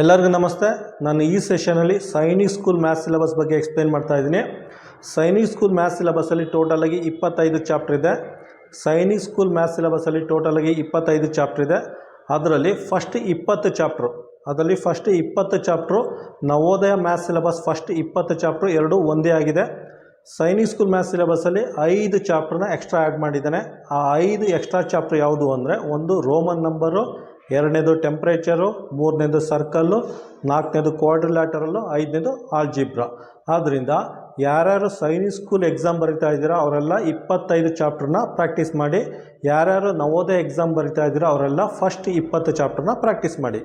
ಎಲ್ಲರಿಗೂ ನಮಸ್ತೆ. ನಾನು ಈ ಸೆಷನಲ್ಲಿ ಸೈನಿಕ್ ಸ್ಕೂಲ್ ಮ್ಯಾಥ್ ಸಿಲೆಬಸ್ ಬಗ್ಗೆ ಎಕ್ಸ್ಪ್ಲೇನ್ ಮಾಡ್ತಾ ಇದ್ದೀನಿ. ಸೈನಿಕ್ ಸ್ಕೂಲ್ ಮ್ಯಾಥ್ಸ್ ಸಿಲೆಬಸ್ಸಲ್ಲಿ ಟೋಟಲಾಗಿ ಇಪ್ಪತ್ತೈದು ಚಾಪ್ಟರ್ ಇದೆ. ಸೈನಿಕ್ ಸ್ಕೂಲ್ ಮ್ಯಾಥ್ಸ್ ಸಿಲೆಬಸ್ಸಲ್ಲಿ ಟೋಟಲಾಗಿ ಇಪ್ಪತ್ತೈದು ಚಾಪ್ಟರ್ ಇದೆ. ಅದರಲ್ಲಿ ಫಸ್ಟ್ ಇಪ್ಪತ್ತು ಚಾಪ್ಟ್ರು ಅದರಲ್ಲಿ ಫಸ್ಟ್ ಇಪ್ಪತ್ತು chapter Navodaya math syllabus first ಇಪ್ಪತ್ತು ಚಾಪ್ಟ್ರು ಎರಡು ಒಂದೇ ಆಗಿದೆ. ಸೈನಿಕ್ ಸ್ಕೂಲ್ ಮ್ಯಾಥ್ ಸಿಲೆಬಸ್ಸಲ್ಲಿ ಐದು ಚಾಪ್ಟ್ರನ್ನ ಎಕ್ಸ್ಟ್ರಾ ಆ್ಯಡ್ ಮಾಡಿದ್ದಾನೆ. ಆ ಐದು ಎಕ್ಸ್ಟ್ರಾ ಚಾಪ್ಟ್ರ್ ಯಾವುದು ಅಂದರೆ ಒಂದು ರೋಮನ್ ನಂಬರು ಎರಡನೇದು ಟೆಂಪ್ರೇಚರು ಮೂರನೇದು ಸರ್ಕಲ್ಲು ನಾಲ್ಕನೇದು ಕ್ವಾಡ್ರಿಲ್ಯಾಟರಲ್ಲು ಐದನೇದು ಆಲ್ಜಿಬ್ರಾ ಆದ್ದರಿಂದ ಯಾರ್ಯಾರು ಸೈನಿಕ್ ಸ್ಕೂಲ್ ಎಕ್ಸಾಮ್ ಬರಿತಾ ಇದ್ದೀರಾ ಅವರೆಲ್ಲ ಇಪ್ಪತ್ತೈದು ಚಾಪ್ಟರ್ನ ಪ್ರಾಕ್ಟೀಸ್ ಮಾಡಿ, ಯಾರ್ಯಾರು ನವೋದಯ ಎಕ್ಸಾಮ್ ಬರಿತಾ ಇದ್ದೀರಾ ಅವರೆಲ್ಲ ಫಸ್ಟ್ ಇಪ್ಪತ್ತು ಚಾಪ್ಟರ್ನ ಪ್ರಾಕ್ಟೀಸ್ ಮಾಡಿ.